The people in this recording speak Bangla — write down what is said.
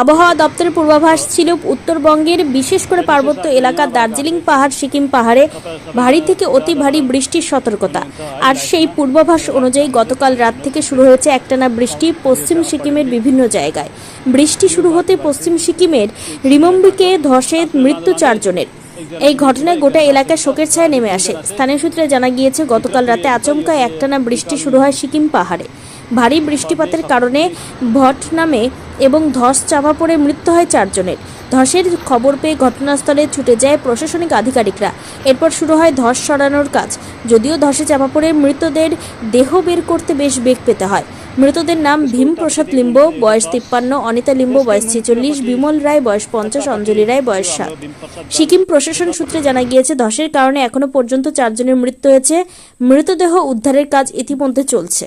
আবহাওয়া দপ্তরের পূর্বাভাস ছিল উত্তরবঙ্গের বিশেষ করে পার্বত্য এলাকা দার্জিলিং পাহাড়, সিকিম পাহাড়ে ভারী থেকে অতি ভারী বৃষ্টির সতর্কতা। আর সেই পূর্বাভাস অনুযায়ী গতকাল রাত থেকে শুরু হয়েছে একটানা বৃষ্টি পশ্চিম সিকিমের বিভিন্ন জায়গায়। বৃষ্টি শুরু হতে পশ্চিম সিকিমের রিমম্বিকে ধসে মৃত্যু চারজনের। এই ঘটনায় গোটা এলাকায় শোকের ছায়া নেমে আসে। স্থানীয় সূত্রে জানা গিয়েছে, গতকাল রাতে আচমকা একটানা বৃষ্টি শুরু হয় সিকিম পাহাড়ে। ভারী বৃষ্টিপাতের কারণে ভট নামে এবং ধস চাপা পড়ে মৃত্যু হয় চারজনের। ধসের খবর পেয়ে ঘটনাস্থলে ছুটে যায় প্রশাসনিক আধিকারিকরা। এরপর শুরু হয় ধস সরানোর কাজ। যদিও ধসে চাপা পড়ে মৃতদের দেহ বের করতে বেশ বেগ পেতে হয়। মৃতদের নাম ভীম প্রসাদ লিম্ব, বয়স তিপ্পান্ন, অনিতা লিম্ব, বয়স ছেচল্লিশ, বিমল রায়, বয়স পঞ্চাশ, অঞ্জলি রায়, বয়স সাত। সিকিম প্রশাসন সূত্রে জানা গিয়েছে, ধসের কারণে এখনও পর্যন্ত চারজনের মৃত্যু হয়েছে। মৃতদেহ উদ্ধারের কাজ ইতিমধ্যে চলছে।